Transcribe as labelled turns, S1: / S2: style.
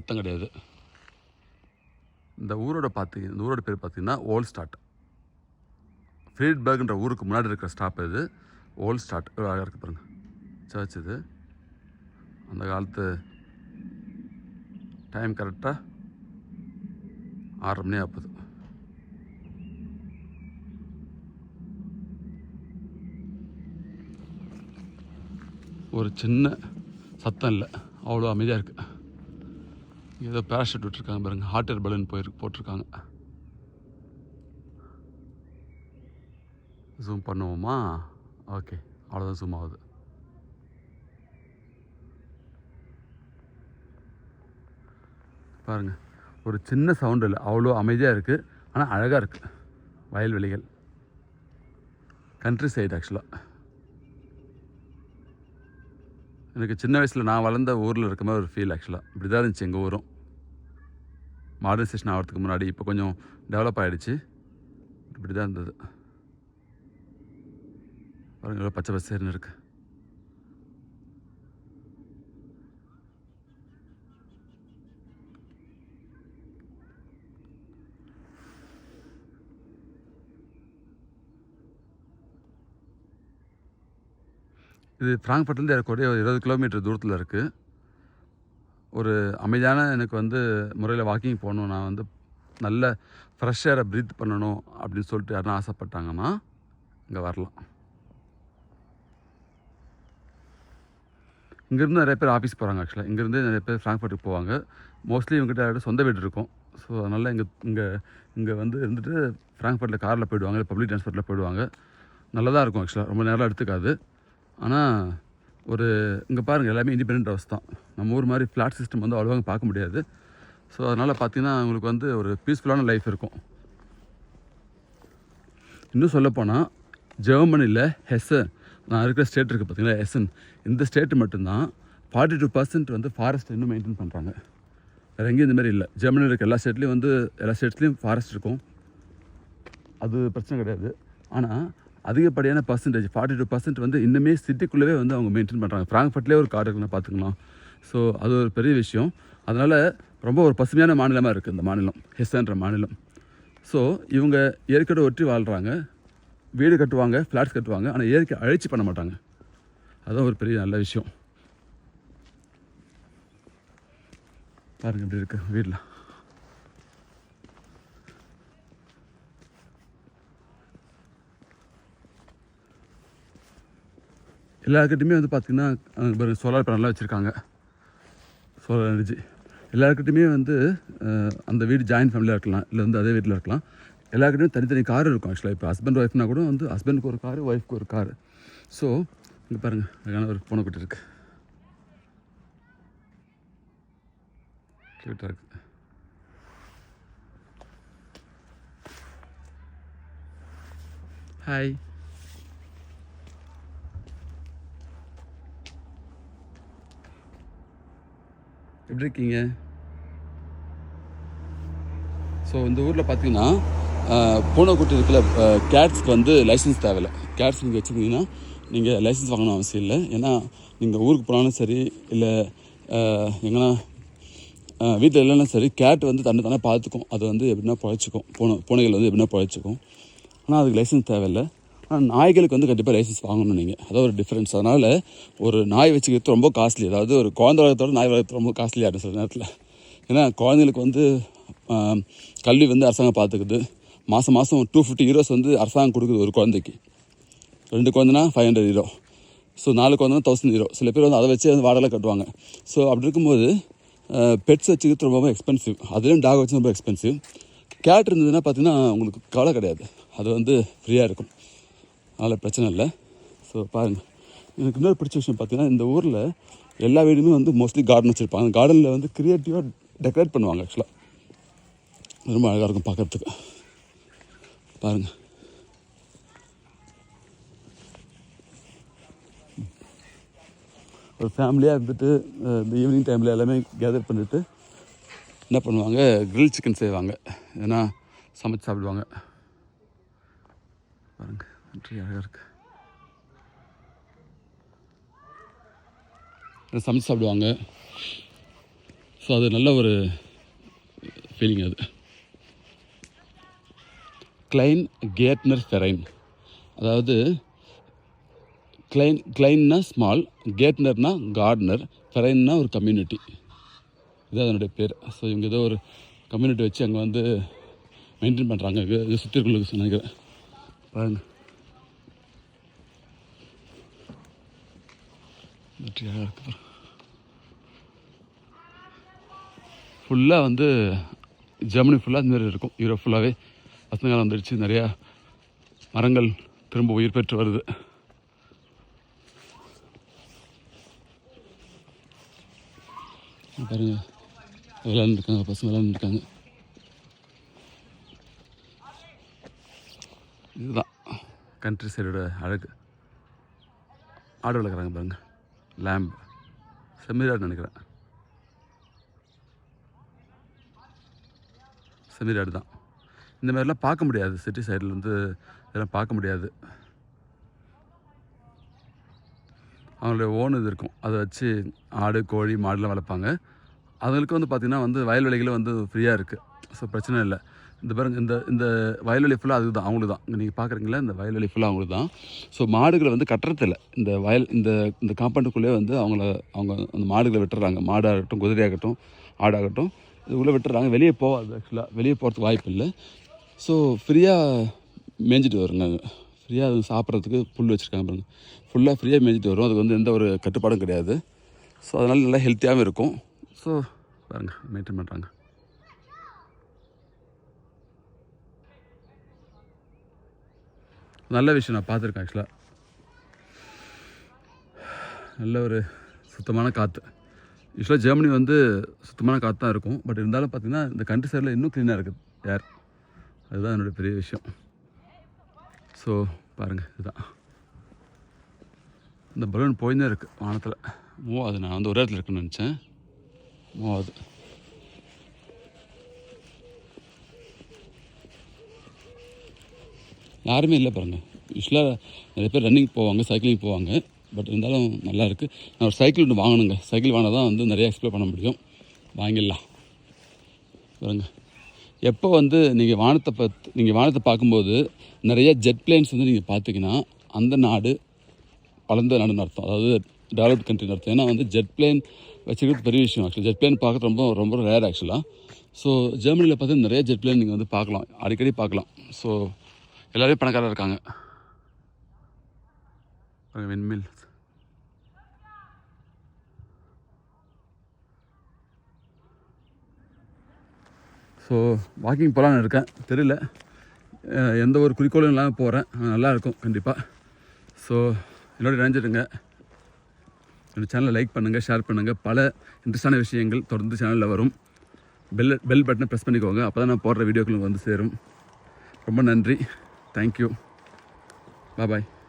S1: சுத்தம் கிடையாது. இந்த ஊரோட பார்த்து இந்த ஊரோட பேர் பார்த்தீங்கன்னா ஓல் ஸ்டார்ட் ஃப்ரீட்பர்க்ன்ற ஊருக்கு முன்னாடி இருக்கிற ஸ்டாப் இது ஓல் ஸ்டார்ட் அழகாக இருக்குது பாருங்கள் சர்ச் இது. அந்த காலத்து டைம் கரெக்டாக ஆறு மணி ஆகுது ஒரு சின்ன சத்தம் இல்லை. அவ்வளோ அமைதியாக இருக்குது ஏதோ பேராஷூட் விட்டுருக்காங்க பாருங்க. ஹாட் ஏர் பலூன் போயிருக்கு போட்டிருக்காங்க. ஜூம் பண்ணுவோமா? ஓகே அவ்வளோதான் ஜூம் ஆகுது. பாருங்க. ஒரு சின்ன சவுண்டு இல்லை. அவ்வளோ அமைதியாக இருக்குது ஆனால் அழகாக இருக்குது வயல்வெளிகள். கண்ட்ரி சைடு ஆக்சுவலாக எனக்கு சின்ன வயசில் நான் வளர்ந்த ஊரில் இருக்க மாதிரி ஒரு ஃபீல் ஆக்சுவலாக இப்படி தான் இருந்துச்சு எங்கள் ஊரும். மாடர்னைசேஷன் ஆகிறதுக்கு முன்னாடி இப்போ கொஞ்சம் டெவலப் ஆகிடுச்சு இப்படி தான் இருந்தது. பாருங்க எவ்வளோ பச்சை பசேர்னு இருக்கு. இது ஃப்ராங்க்ஃபர்ட்லேருந்து எனக்கு ஒரு இருபது கிலோமீட்டர் தூரத்தில் இருக்குது ஒரு அமைதியான எனக்கு வந்து முறையில் வாக்கிங் போகணும். நான் வந்து நல்ல ஃப்ரெஷ் ஏரை ப்ரீத் பண்ணணும் அப்படின்னு சொல்லிட்டு யாருன்னா ஆசைப்பட்டாங்கன்னா இங்கே வரலாம். இங்கேருந்து நிறைய பேர் ஆஃபீஸ் போகிறாங்க ஆக்சுவலாக இங்கேருந்து நிறைய பேர் ஃப்ராங்க்ஃபர்ட்டுக்கு போவாங்க. மோஸ்ட்லி இவங்ககிட்ட சொந்த வீடு இருக்கும். ஸோ அதனால் இங்கே இங்கே இங்கே வந்து இருந்துட்டு ஃப்ராங்க்ஃபர்ட்டில் காரில் போயிடுவாங்க இல்லை பப்ளிக் ட்ரான்ஸ்போர்ட்டில் போயிடுவாங்க. நல்லதாக இருக்கும் ஆக்சுவலாக ரொம்ப நேரம் எடுத்துக்காது. ஆனால் ஒரு இங்கே பாருங்கள் எல்லாமே இண்டிபெண்ட் ஹவுஸ் தான். நம்ம ஊர் மாதிரி ஃப்ளாட் சிஸ்டம் வந்து அவ்வளோவா பார்க்க முடியாது. ஸோ அதனால் பார்த்திங்கன்னா உங்களுக்கு வந்து ஒரு பீஸ்ஃபுல்லான லைஃப் இருக்கும். இன்னும் சொல்லப்போனால் ஜெர்மனியில் ஹெசன் நான் இருக்கிற ஸ்டேட் இருக்குது பார்த்தீங்களா ஹெசன் இந்த ஸ்டேட் மட்டும்தான் ஃபார்ட்டி டூ பர்சன்ட் வந்து ஃபாரஸ்ட் இன்னும் மெயின்டைன் பண்ணுறாங்க வேறு எங்கேயும் இந்த மாதிரி இல்லை. ஜெர்மனியில் இருக்க எல்லா ஸ்டேட்லேயும் வந்து எல்லா ஸ்டேட்ஸ்லேயும் ஃபாரஸ்ட் இருக்கும். அது பிரச்சனை கிடையாது. ஆனால் அதிகப்படியான பர்சன்டேஜ் ஃபார்ட்டி டூ பர்சன்ட் வந்து இன்னுமே சிட்டிக்குள்ளவே வந்து அவங்க மெயின்டைன் பண்ணுறாங்க ஃப்ராங்க்ஃபர்ட்லேயே ஒரு கார் இருக்குன்னு பார்த்துக்கலாம் ஸோ அது ஒரு பெரிய விஷயம். அதனால் ரொம்ப ஒரு பசுமையான மாநிலமாக இருக்குது இந்த மாநிலம் ஹெஸ்ஸன்ற மாநிலம். ஸோ இவங்க இயற்கையோட ஒற்றி வாழ்கிறாங்க வீடு கட்டுவாங்க ஃப்ளாட்ஸ் கட்டுவாங்க ஆனால் இயற்கை அழிச்சு பண்ண மாட்டாங்க. அதுதான் ஒரு பெரிய நல்ல விஷயம். பாருங்கள் இப்படி இருக்கு வீட்டில் எல்லாருக்கிட்டையுமே வந்து பார்த்திங்கன்னா சோலார் பேனல்லாம் வச்சுருக்காங்க. சோலார் எனர்ஜி எல்லாருக்கிட்டையுமே வந்து அந்த வீடு ஜாயின்ட் ஃபேமிலியாக இருக்கலாம் இல்லை வந்து அதே வீட்டில் இருக்கலாம். எல்லாருக்கிட்டையும் தனித்தனி கார் இருக்கும் ஆக்சுவலாக இப்போ ஹஸ்பண்ட் ஒய்ஃப்னா கூட வந்து ஹஸ்பண்டுக்கு ஒரு கார் ஒய்ஃப்க்கு ஒரு கார் ஸோ இங்கே பாருங்கள் அதுக்கான ஒரு பூனைக்குட்டி இருக்குது க்யூட்டாக இருக்குது ஹாய் எப்படி இருக்கீங்க ஸோ இந்த ஊரில் பார்த்தீங்கன்னா பூனைக்குட்டி இருக்கிற கேட்ஸ்க்கு வந்து லைசன்ஸ் தேவையில்லை. கேட்ஸ் நீங்கள் வச்சுருந்தீங்கன்னா நீங்கள் லைசன்ஸ் வாங்கணும் அவசியம் இல்லை. ஏன்னா நீங்கள் ஊருக்கு போனாலும் சரி இல்லை எங்கன்னா வீட்டில் இல்லைன்னா சரி கேட் வந்து தன்னை தானே பார்த்துக்கும் அது வந்து எப்படின்னா பழைச்சிக்கும். பூனை பூனைகள் வந்து எப்படின்னா பழைச்சிக்கும். ஆனால் அதுக்கு லைசன்ஸ் தேவையில்லை. ஆனால் நாய்களுக்கு வந்து கண்டிப்பாக லைசன்ஸ் வாங்கணும் நீங்கள் அதாவது ஒரு டிஃப்ரென்ஸ் அதனால் ஒரு நாய் வச்சுக்கிறது ரொம்ப காஸ்ட்லி அதாவது ஒரு குழந்தை வளர்த்தோட நாய் வளர்த்து ரொம்ப காஸ்ட்லியாக இருக்கும் சில நேரத்தில். ஏன்னா குழந்தைங்களுக்கு வந்து கல்வி வந்து அரசாங்கம் பார்த்துக்குது மாதம் மாதம் டூ ஃபிஃப்டி ஹீரோஸ் வந்து அரசாங்கம் கொடுக்குது ஒரு குழந்தைக்கு. ரெண்டு குழந்தைனா ஃபைவ் ஹண்ட்ரட் ஹீரோ ஸோ நாலு குழந்தைனா தௌசண்ட் ஹீரோ சில பேர் வந்து அதை வச்சு வந்து வாடகை கட்டுவாங்க. ஸோ அப்படி இருக்கும்போது பெட்ஸ் வச்சுக்கிறது ரொம்ப எக்ஸ்பென்சிவ் அதுலேயும் டாக் வச்சு ரொம்ப எக்ஸ்பென்சிவ் கேட் இருந்ததுன்னா பார்த்தீங்கன்னா உங்களுக்கு கவலை கிடையாது. அது வந்து ஃப்ரீயாக இருக்கும். அதனால் பிரச்சனை இல்லை. ஸோ பாருங்கள் எனக்கு இன்னொரு பிடிச்ச விஷயம் பார்த்தீங்கன்னா இந்த ஊரில் எல்லா வீடுமே வந்து மோஸ்ட்லி கார்டன் வச்சுருப்பாங்க. கார்டனில் வந்து க்ரியேட்டிவாக டெக்கரேட் பண்ணுவாங்க ஆக்சுவலாக ரொம்ப அழகாக இருக்கும் பார்க்குறதுக்கு பாருங்கள் ஒரு ஃபேமிலியாக இருந்துட்டு இந்த ஈவினிங் டைமில் எல்லாமே கேதர் பண்ணிட்டு என்ன பண்ணுவாங்க? கிரில் சிக்கன் செய்வாங்க. ஏன்னா சமைச்சு சாப்பிடுவாங்க. பாருங்கள் ட்ரீ அழகாக இருக்கு சமைச்சு சாப்பிடுவாங்க. ஸோ அது நல்ல ஒரு ஃபீலிங் அது. கிளைன் கேட்னர் ஃபெரைன் அதாவது கிளைன் கிளைன்னா ஸ்மால் கேட்னர்னா கார்டனர் ஃபெரைன்னா ஒரு கம்யூனிட்டி இது அதனுடைய பேர். ஸோ இவங்க ஏதோ ஒரு கம்யூனிட்டி வச்சு அங்கே வந்து மெயின்டைன் பண்ணுறாங்க இது சுற்றி இருக்கிறவங்களுக்கு நினைக்கிறேன் பாருங்கள் வெற்றியாக இருக்கு ஃபுல்லாக வந்து ஜெர்மனி ஃபுல்லாக இந்த இருக்கும். யூரோப் ஃபுல்லாகவே வசந்தகாலம் வந்துடுச்சு. நிறையா மரங்கள் திரும்ப உயிர் பெற்று வருது. பாருங்க. விளாண்டுருக்காங்க பசங்க விளாண்டுருக்காங்க இதுதான். கண்ட்ரி சைடோட அழகு. ஆடு வளர்க்குறாங்க பாருங்க. லேம்ப் செம்மீராடு நினைக்கிறேன். செம்மீராடு தான். இந்த மாதிரிலாம் பார்க்க முடியாது. சிட்டி சைடில் வந்து இதெல்லாம் பார்க்க முடியாது. அவங்களுடைய ஓன் இது இருக்கும். அதை வச்சு ஆடு கோழி மாடுலாம் வளர்ப்பாங்க. அதுங்களுக்கு வந்து பார்த்திங்கன்னா வந்து வயல்வெளிகளும் வந்து ஃப்ரீயாக இருக்குது ஸோ பிரச்சனை இல்லை. இந்த பாருங்க இந்த இந்த வயல்வெளி ஃபுல்லாக அதுதான் அவங்களுக்கு தான் நீங்கள் பார்க்குறீங்களா இந்த வயல்வெளி ஃபுல்லாக அவங்களுக்கு தான் ஸோ மாடுகளை வந்து கட்டுறதில்ல. இந்த வயல் இந்த இந்த காம்பவுண்டுக்குள்ளேயே வந்து அவங்கள அவங்க அந்த மாடுகளை விட்டுறாங்க. மாடாகட்டும் குதிரையாகட்டும் ஆடாகட்டும் இது உள்ளே விட்டுறாங்க. வெளியே போகாது ஆக்சுவலாக வெளியே போகிறதுக்கு வாய்ப்பு இல்லை. ஸோ ஃப்ரீயாக மேய்ஞ்சிட்டு வருங்க. ஃப்ரீயாக அது சாப்பிட்றதுக்கு புல் வச்சுருக்காங்க பாருங்க. ஃபுல்லாக ஃப்ரீயாக மேய்ஞ்சிட்டு வரும். அதுக்கு வந்து எந்த ஒரு கட்டுப்பாடும் கிடையாது. ஸோ அதனால் நல்லா ஹெல்த்தியாகவும் இருக்கும். ஸோ பாருங்கள் மெயின்டைன் பண்ணுறாங்க நல்ல விஷயம் நான் பார்த்துருக்கேன் ஆக்சுவலாக நல்ல ஒரு சுத்தமான காற்று யூஸ்வலாக ஜெர்மனி வந்து சுத்தமான காற்று தான் இருக்கும். பட் இருந்தாலும் பார்த்தீங்கன்னா இந்த கண்ட்ரி சைடில் இன்னும் க்ளீனாக இருக்குது ஏர் அதுதான் என்னோடய பெரிய விஷயம். ஸோ பாருங்கள் இதுதான். இந்த பலூன் போயின்னே இருக்குது வானத்தில். மூவாது நான் வந்து ஒரே இடத்துல இருக்குன்னு நினச்சேன். மூவாது யாருமே இல்லை பாருங்கள் யூஸ்வலாக நிறைய பேர் ரன்னிங் போவாங்க சைக்கிளிங் போவாங்க. பட் இருந்தாலும் நல்லா இருக்குது நான் ஒரு சைக்கிள் ஒன்று வாங்கணுங்க. சைக்கிள் வாங்கினா தான் வந்து நிறைய எக்ஸ்ப்ளோர் பண்ண முடியும். வாங்கிடலாம். பாருங்க. எப்போ வந்து நீங்கள் வானத்தை பார்த்து நீங்கள் வானத்தை பார்க்கும்போது நிறைய ஜெட் பிளேன்ஸ் வந்து நீங்கள் பார்த்தீங்கன்னா அந்த நாடு வளர்ந்த நாடுன்னு அர்த்தம். அதாவது டெவலப்ட் கண்ட்ரின்னு அர்த்தம். ஏன்னா வந்து ஜெட் பிளேன் வச்சுக்கிறது பெரிய விஷயம் ஆக்சுவலி ஜெட் பிளேன் பார்க்கறது ரொம்ப ரொம்ப ரேர் ஆக்சுவலாக ஸோ ஜெர்மனியில் பார்த்தீங்கன்னா நிறைய ஜெட் பிளேன் நீங்கள் வந்து பார்க்கலாம். அடிக்கடி பார்க்கலாம். ஸோ எல்லாருமே பணக்காரர் இருக்காங்க. வெண்மில் ஸோ வாக்கிங் போகலான்னு இருக்கேன். தெரியல. எந்த ஒரு குறிக்கோளும் இல்லாமல் போகிறேன் நல்லா இருக்கும் கண்டிப்பாக ஸோ என்னோட நினைஞ்சிடுங்க என்னோடய சேனலை லைக் பண்ணுங்கள் ஷேர் பண்ணுங்கள் பல இன்ட்ரெஸ்டான விஷயங்கள் தொடர்ந்து சேனலில் வரும். பெல் பெல் பட்டனை ப்ரெஸ் பண்ணிக்கோங்க. அப்போ தான் நான் போடுற வீடியோக்கள் வந்து சேரும். ரொம்ப நன்றி. Thank you. Bye-bye.